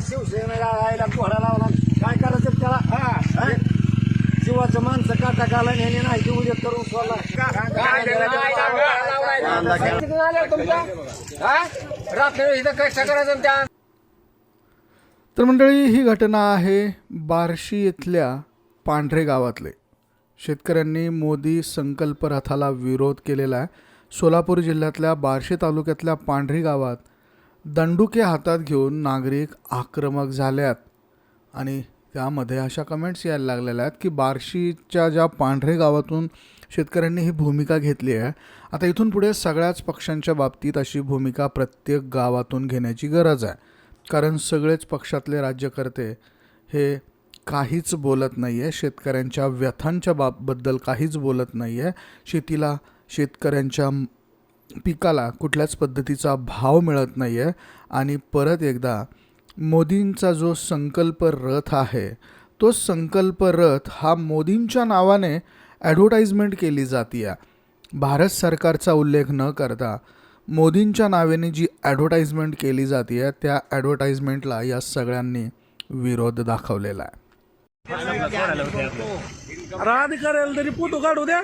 शिवसेना आयला घोडा लावला. काय करायचं त्याला? हा? जीवाचं माणसं काटा घाला ह्याने नाही की उद्या करून सोडला. रात्री इथं कष्ट करायचं त्या? तर मंडळी ही घटना आहे बार्शी इथल्या पांढरे गावातले. शेतकऱ्यांनी मोदी संकल्प रथाला विरोध केलेला आहे. सोलापूर जिल्ह्यातल्या बार्शी तालुक्यातल्या पांढरी गावात दंडुके हातात घेऊन नागरिक आक्रमक झाल्यात. आणि त्यामध्ये अशा कमेंट्स यायला लागलेल्या आहेत की बार्शीच्या ज्या पांढरे गावातून शेतकऱ्यांनी ही भूमिका घेतली आहे आता इथून पुढे सगळ्याच पक्षांच्या बाबतीत अशी भूमिका प्रत्येक गावातून घेण्याची गरज आहे. कारण सगळेच पक्षातले राज्यकर्ते हे काहीच बोलत नाही आहे शेतकऱ्यांच्या व्यथांच्या बाबद्दल काहीच बोलत नाही आहे शेतीला शेतकऱ्यांच्या पिकाला कुठल्याच पद्धतीचा भाव मिळत नाही आहे आणि परत एकदा मोदींचा जो संकल्प रथ आहे तो संकल्प रथ हा मोदींच्या नावाने ॲडव्हर्टाईजमेंट केली जाते भारत सरकारचा उल्लेख न करता मोदींच्या नावाने जी ॲडव्हर्टाईजमेंट केली जाते आहे त्या ॲडव्हर्टाईजमेंटला या सगळ्यांनी विरोध दाखवलेला आहे राहते करेल तरी फोटो काढू द्या.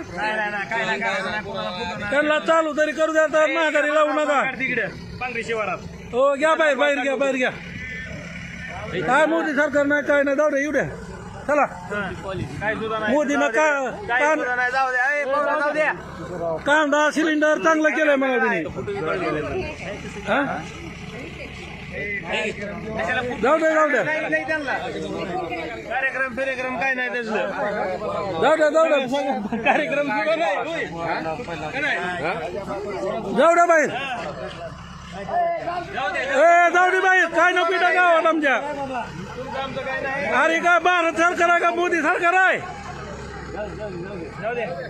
त्यांना चालू तरी करू द्या तर माघारी लावू नका. हो घ्या बाहेर बाहेर घ्या बाहेर घ्या. काय मोदी सरकार नाही काय नाही जाऊ द्या येऊ द्या. चला. मोदीनं का कां- कांदा सिलेंडर चांगलं केलंय मला त्यांनी हा? जाऊ द्या जाऊ द्या कार्यक्रम फिरेक्रम काय नाही त्याचं. जाऊ द्या जाऊ द्या कार्यक्रम जाऊ द्या बाहेर. ए जाऊ दे बाहेर. काय नको गावात आमच्या. अरे का भारत सरकार आहे का? मोदी सरकार आहे?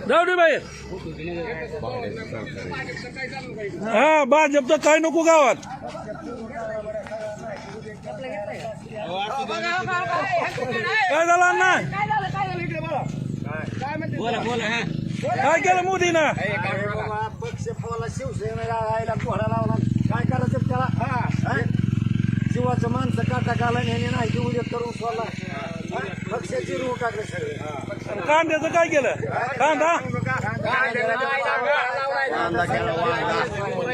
जाऊ दे बाहेर. हा भाजपचं काय नको गावात? काय झालं अण्णा? काय केलं मोदीनं? पक्ष फवाला शिवसेना आयला घोडा लावला. काय करायचं त्याला? हा? जीवाचं माणसं काटा घाला ह्याने नाही की उद्या करून सोडला. पक्षाची रूळ टाकले सगळे. कांद्याचं काय केलं? कांदा?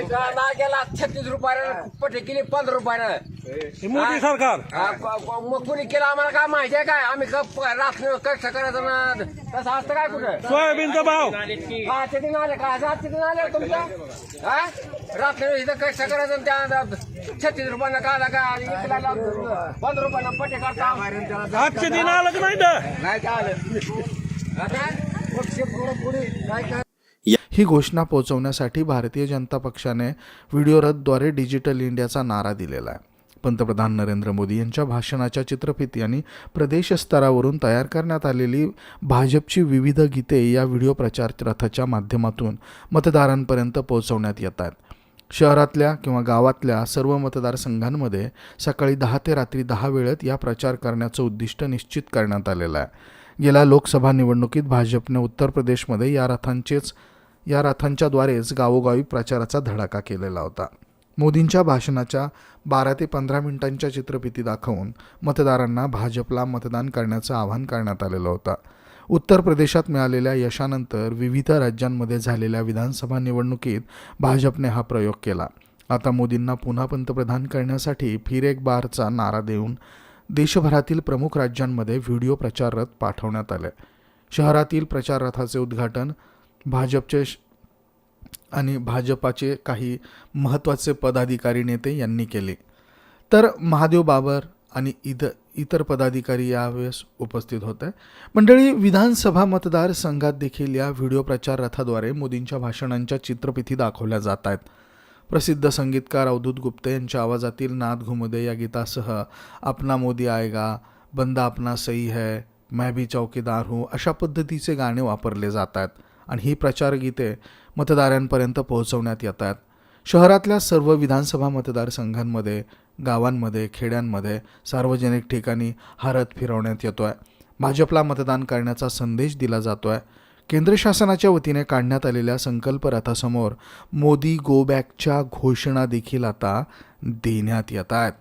कांदा गेला छत्तीस रुपयानं पटे केली पंधरा रुपयानं हे मोदी सरकार. हा, क- क- मग कुणी केलं आम्हाला काय माहिती आहे काय? आम्ही क- रात्री कष्ट करायचं ना. तसं असतं काय कुठं? सोयाबीनचा भाव. हा तिथे आले का? रात तिथे आले तुमच्या? हा? रात्री इथं कष्ट करायचं आणि त्या छत्तीस रुपयानं कांदा काय इकला पंधरा रुपयानं पटे करता आजचे दिन आलं. की नाही तर नाही काय ही घोषणा पोहोचवण्यासाठी भारतीय जनता पक्षाने व्हिडिओ रथद्वारे डिजिटल इंडियाचा नारा दिलेला आहे. पंतप्रधान नरेंद्र मोदी यांच्या भाषणाच्या चित्रफिती आणि प्रदेश स्तरावरून तयार करण्यात आलेली भाजपची विविध गीते या व्हिडिओ प्रचार रथाच्या माध्यमातून मतदारांपर्यंत पोहोचवण्यात येत आहेत शहरातल्या किंवा गावातल्या सर्व मतदारसंघांमध्ये सकाळी दहा ते रात्री दहा वेळेत या प्रचार करण्याचं उद्दिष्ट निश्चित करण्यात आलेलं आहे. गेल्या लोकसभा निवडणुकीत भाजपने उत्तर प्रदेशमध्ये या रथांचेच या रथांच्याद्वारेच गावोगावी प्रचाराचा धडाका केलेला होता. मोदींच्या भाषणाच्या बारा ते पंधरा मिनिटांच्या चित्रफिती दाखवून मतदारांना भाजपला मतदान करण्याचं आवाहन करण्यात आलेलं होतं. उत्तर प्रदेशात मिळालेल्या यशानंतर विविध राज्यांमध्ये झालेल्या विधानसभा निवडणुकीत भाजपने हा प्रयोग केला. आता मोदींना पुन्हा पंतप्रधान करण्यासाठी फिर एक बारचा नारा देऊन देशभरातील प्रमुख राज्यांमध्ये व्हिडिओ प्रचार रथ पाठवण्यात आले. शहरातील प्रचार रथाचे उद्घाटन भाजपचे श- आणि भाजपाचे काही महत्त्वाचे पदाधिकारी नेते यांनी केले. तर महादेव बाबर आणि इतर इतर पदाधिकारी यावेळेस उपस्थित होते. मंडळी विधानसभा मतदारसंघात देखील या व्हिडिओ प्रचार रथाद्वारे मोदींच्या भाषणांच्या चित्रपिथी दाखवल्या जात आहेत. प्रसिद्ध संगीतकार अवधूत गुप्ते यांच्या आवाजातील नाद घुमुदे या गीतासह अपना मोदी आएगा बंदा अपना सही है मैं भी चौकीदार हूँ अशा पद्धतीचे गाणे वापरले जात आहेत. आणि ही प्रचार गीते मतदारांपर्यंत पोहोचवण्यात येत आहेत शहरातल्या सर्व विधानसभा मतदारसंघांमध्ये गावांमध्ये खेड्यांमध्ये सार्वजनिक ठिकाणी हरत फिरवण्यात येतो आहे भाजपला मतदान करण्याचा संदेश दिला जातो आहे केंद्र शासनाच्या वतीने काढण्यात आलेल्या संकल्प रथासमोर मोदी गो बॅकच्या घोषणा देखील आता देण्यात येत आहेत.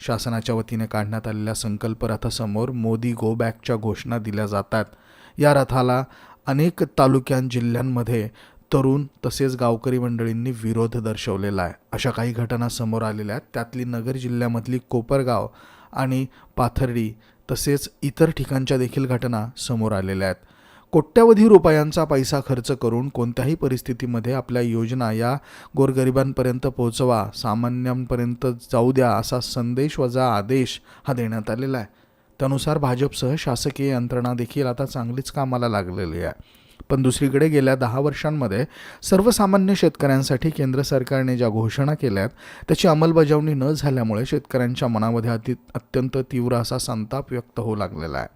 शासनाच्या वतीने काढण्यात आलेल्या संकल्प रथासमोर मोदी गो बॅकच्या घोषणा दिल्या जातात या रथाला अनेक तालुक्यां जिल्ह्यांमध्ये तरुण तसेच गावकरी मंडळींनी विरोध दर्शवलेला आहे. अशा काही घटना समोर आलेल्या आहेत. त्यातली नगर जिल्ह्यामधली कोपरगाव आणि पाथर्डी तसेच इतर ठिकाणच्या देखील घटना समोर आलेल्या आहेत. कोट्यावधी रुपयांचा पैसा खर्च करून कोणत्याही परिस्थितीमध्ये आपल्या योजना या गोरगरिबांपर्यंत पोहोचवा सामान्यांपर्यंत जाऊ द्या असा संदेश वजा आदेश हा देण्यात आलेला आहे. त्यानुसार भाजपसह शासकीय यंत्रणा देखील आता चांगलीच कामाला लागलेली आहे. पण दुसरीकडे गेल्या दहा वर्षांमध्ये सर्वसामान्य शेतकऱ्यांसाठी केंद्र सरकारने ज्या घोषणा केल्या आहेत त्याची अंमलबजावणी न झाल्यामुळे शेतकऱ्यांच्या मनामध्ये अति अत्यंत तीव्र असा संताप व्यक्त होऊ लागलेला आहे.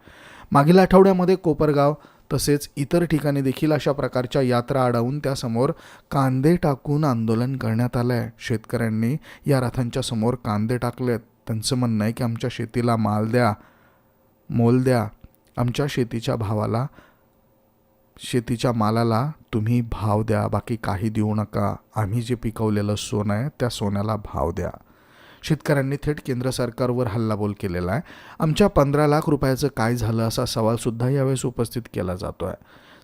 मागील आठवड्यामध्ये कोपरगाव तसेच इतर ठिकाणी देखील अशा प्रकारच्या यात्रा अडवून त्यासमोर कांदे टाकून आंदोलन करण्यात आलं आहे शेतकऱ्यांनी या रथांच्या समोर कांदे टाकलेत. त्यांचं म्हणणं आहे की आमच्या शेतीला माल द्या मोल द्या. आमच्या शेतीच्या भावाला शेतीच्या मालाला तुम्ही भाव द्या. बाकी काही देऊ नका. आम्ही जे पिकवलेलं सोनं आहे त्या सोन्याला भाव द्या. शेतकऱ्यांनी थेट केंद्र सरकारवर हल्लाबोल केलेला आहे. आमच्या पंधरा लाख रुपयाचं काय झालं असा सवालसुद्धा यावेळेस उपस्थित केला जातो आहे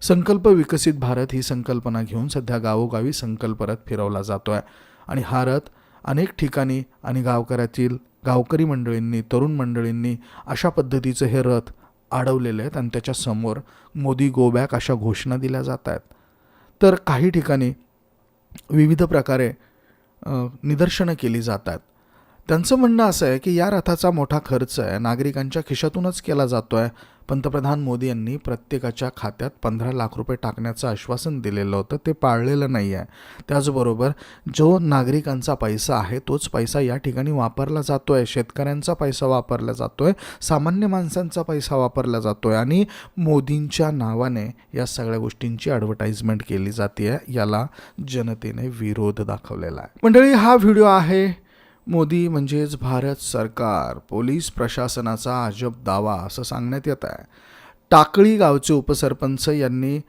संकल्प विकसित भारत ही संकल्पना घेऊन सध्या गावोगावी संकल्प रथ फिरवला जातो आहे आणि हा रथ अनेक ठिकाणी आणि गावकऱ्यातील गावकरी मंडळींनी तरुण मंडळींनी अशा पद्धतीचं हे रथ अडवलेले आहेत आणि त्याच्यासमोर मोदी गो बॅक अशा घोषणा दिल्या जात आहेत. तर काही ठिकाणी विविध प्रकारे निदर्शनं केली जातात त्यांचं म्हणणं असं आहे की या रथाचा मोठा खर्च आहे. नागरिकांच्या खिशातूनच केला जातो आहे पंतप्रधान मोदी यांनी प्रत्येकाच्या खात्यात पंधरा लाख रुपये टाकण्याचं आश्वासन दिलेलं होतं. ते पाळलेलं नाही आहे. त्याचबरोबर जो नागरिकांचा पैसा आहे तोच पैसा या ठिकाणी वापरला जातो आहे शेतकऱ्यांचा पैसा वापरला जातो आहे सामान्य माणसांचा पैसा वापरला जातो आहे आणि मोदींच्या नावाने या सगळ्या गोष्टींची ॲडव्हर्टाईजमेंट केली जाते आहे याला जनतेने विरोध दाखवलेला आहे. मंडळी हा व्हिडिओ आहे मोदी म्हणजेच भारत सरकार पोलीस प्रशासनाचा अजब दावा असं सांगण्यात येत आहे. टाकळी गावचे उपसरपंच यांनी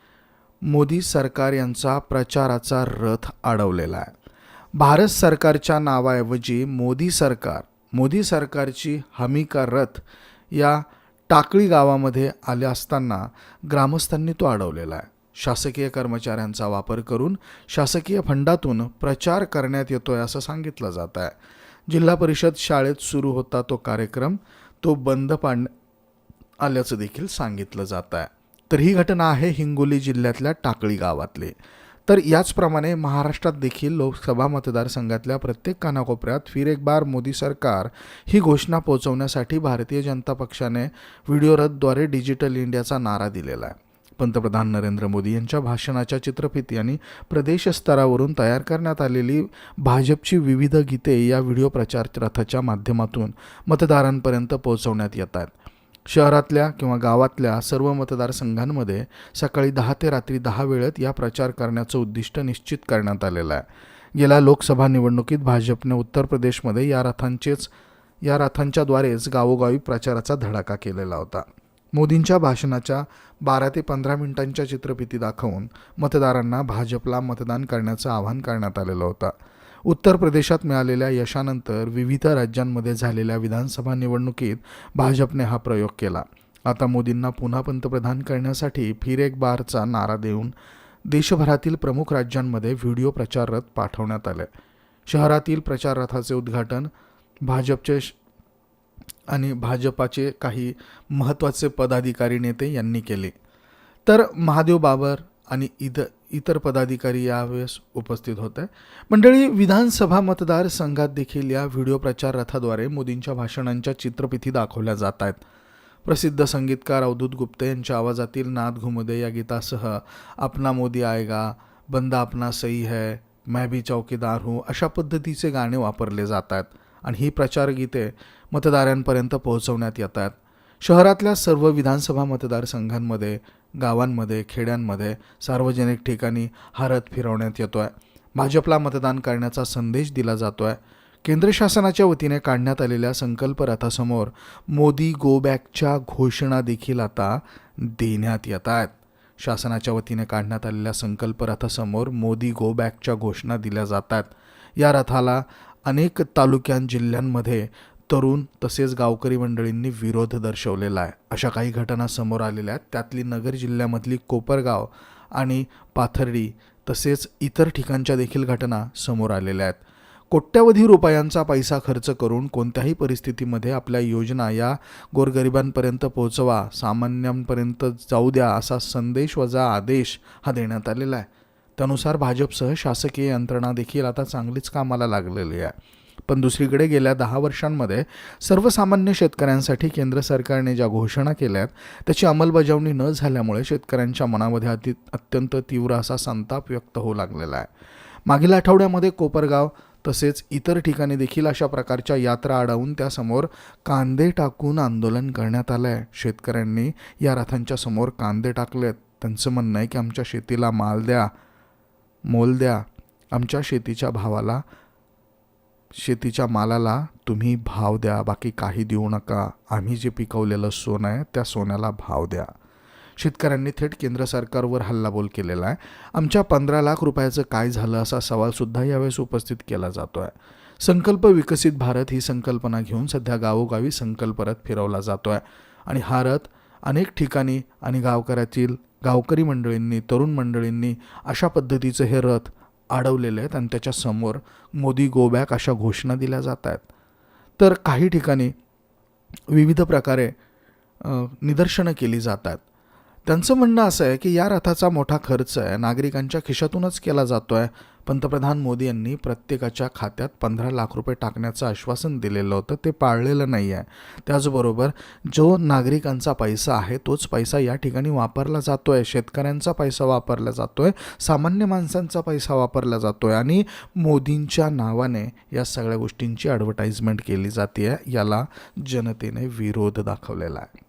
मोदी सरकार यांचा प्रचाराचा रथ अडवलेला आहे. भारत सरकारच्या नावाऐवजी मोदी सरकार मोदी सरकारची हमी का रथ या टाकळी गावामध्ये आले असताना ग्रामस्थांनी तो अडवलेला आहे. शासकीय कर्मचाऱ्यांचा वापर करून शासकीय फंडातून प्रचार करण्यात येतोय असं सांगितलं जात आहे. जिल्हा परिषद शाळेत सुरू होता तो कार्यक्रम. तो बंद पाड आल्याचं देखील सांगितलं जात आहे. तर ही घटना आहे हिंगोली जिल्ह्यातल्या टाकळी गावातली. तर याचप्रमाणे महाराष्ट्रात देखील लोकसभा मतदारसंघातल्या प्रत्येक कानाकोपऱ्यात फिर एक बार मोदी सरकार ही घोषणा पोहोचवण्यासाठी भारतीय जनता पक्षाने व्हिडिओ रथद्वारे डिजिटल इंडियाचा नारा दिलेला आहे. पंतप्रधान नरेंद्र मोदी यांच्या भाषणाच्या चित्रफिती आणि प्रदेश स्तरावरून तयार करण्यात आलेली भाजपची विविध गीते या व्हिडिओ प्रचार रथाच्या माध्यमातून मतदारांपर्यंत पोहोचवण्यात येत आहेत शहरातल्या किंवा गावातल्या सर्व मतदारसंघांमध्ये सकाळी दहा ते रात्री दहा वेळेत या प्रचार करण्याचं उद्दिष्ट निश्चित करण्यात आलेलं आहे. गेल्या लोकसभा निवडणुकीत भाजपने उत्तर प्रदेशमध्ये या रथांचेच या रथांच्याद्वारेच गावोगावी प्रचाराचा धडाका केलेला होता. मोदींच्या भाषणाच्या बारा ते पंधरा मिनिटांच्या चित्रफिती दाखवून मतदारांना भाजपला मतदान करण्याचं आवाहन करण्यात आलेलं होतं. उत्तर प्रदेशात मिळालेल्या यशानंतर विविध राज्यांमध्ये झालेल्या विधानसभा निवडणुकीत भाजपने हा प्रयोग केला. आता मोदींना पुन्हा पंतप्रधान करण्यासाठी फिर एक बारचा नारा देऊन देशभरातील प्रमुख राज्यांमध्ये व्हिडिओ प्रचार रथ पाठवण्यात आले. शहरातील प्रचार रथाचे उद्घाटन भाजपचे श- आणि भाजपाचे काही महत्त्वाचे पदाधिकारी नेते यांनी केले. तर महादेव बाबर आणि इतर इतर पदाधिकारी यावेळेस उपस्थित होते. मंडळी विधानसभा मतदारसंघात देखील या व्हिडिओ प्रचार रथाद्वारे मोदींच्या भाषणांच्या चित्रपिथी दाखवल्या जात आहेत. प्रसिद्ध संगीतकार अवधूत गुप्ते यांच्या आवाजातील नाद घुमदे या गीतासह अपना मोदी आएगा बंदा अपना सही है मैं भी चौकीदार हूँ अशा पद्धतीचे गाणे वापरले जात आहेत. आणि ही प्रचारगीते मतदारांपर्यंत पोहोचवण्यात येत आहेत शहरातल्या सर्व विधानसभा मतदारसंघांमध्ये गावांमध्ये खेड्यांमध्ये सार्वजनिक ठिकाणी हा रथ फिरवण्यात येतो आहे भाजपला मतदान करण्याचा संदेश दिला जातो आहे केंद्र शासनाच्या वतीने काढण्यात आलेल्या संकल्प रथासमोर मोदी गो बॅकच्या घोषणा देखील आता देण्यात येत आहेत शासनाच्या वतीने काढण्यात आलेल्या संकल्प रथासमोर मोदी गो बॅकच्या घोषणा दिल्या जातात. या रथाला अनेक तालुक्यां जिल्ह्यांमध्ये तरुण तसेच गावकरी मंडळींनी विरोध दर्शवलेला आहे. अशा काही घटना समोर आलेल्या आहेत. त्यातली नगर जिल्ह्यामधली कोपरगाव आणि पाथर्डी तसेच इतर ठिकाणच्या देखील घटना समोर आलेल्या आहेत. कोट्यवधी रुपयांचा पैसा खर्च करून कोणत्याही परिस्थितीमध्ये आपल्या योजना या गोरगरिबांपर्यंत पोहोचवा सामान्यांपर्यंत जाऊ द्या असा संदेश वजा आदेश हा देण्यात आलेला आहे. त्यानुसार भाजपसह शासकीय यंत्रणा देखील आता चांगलीच कामाला लागलेली आहे. पण दुसरीकडे गेल्या दहा वर्षांमध्ये सर्वसामान्य शेतकऱ्यांसाठी केंद्र सरकारने ज्या घोषणा केल्या आहेत त्याची अंमलबजावणी न झाल्यामुळे शेतकऱ्यांच्या मनामध्ये अति अत्यंत तीव्र असा संताप व्यक्त होऊ लागलेला आहे. मागील आठवड्यामध्ये कोपरगाव तसेच इतर ठिकाणी देखील अशा प्रकारच्या यात्रा अडवून त्यासमोर कांदे टाकून आंदोलन करण्यात आलं आहे शेतकऱ्यांनी या रथांच्या समोर कांदे टाकलेत. त्यांचं म्हणणं आहे की आमच्या शेतीला माल द्या. मोल द्या. आमच्या शेतीच्या भावाला शेतीच्या मालाला तुम्ही भाव द्या. बाकी काही देऊ नका. आम्ही जे पिकवलेलं सोनं आहे त्या सोन्याला भाव द्या. शेतकऱ्यांनी थेट केंद्र सरकारवर हल्लाबोल केलेला आहे. आमच्या पंधरा लाख रुपयाचं काय झालं असा सवालसुद्धा यावेळेस उपस्थित केला जातो आहे संकल्प विकसित भारत ही संकल्पना घेऊन सध्या गावोगावी संकल्प रथ फिरवला जातो आहे आणि हा रथ अनेक ठिकाणी आणि गावकऱ्यातील गावकरी मंडळींनी तरुण मंडळींनी अशा पद्धतीचं हे रथ अडवलेलं आहेत आणि त्याच्यासमोर मोदी गो बॅक अशा घोषणा दिल्या जात आहेत. तर काही ठिकाणी विविध प्रकारे निदर्शनं केली जातात त्यांचं म्हणणं असं आहे की या रथाचा मोठा खर्च आहे. नागरिकांच्या खिशातूनच केला जातो आहे पंतप्रधान मोदी यांनी प्रत्येकाच्या खात्यात पंधरा लाख रुपये टाकण्याचं आश्वासन दिलेलं होतं. ते पाळलेलं नाही आहे. त्याचबरोबर जो नागरिकांचा पैसा आहे तोच पैसा या ठिकाणी वापरला जातो आहे शेतकऱ्यांचा पैसा वापरला जातो आहे सामान्य माणसांचा पैसा वापरला जातो आहे आणि मोदींच्या नावाने या सगळ्या गोष्टींची ॲडव्हर्टाईजमेंट केली जाते आहे याला जनतेने विरोध दाखवलेला आहे.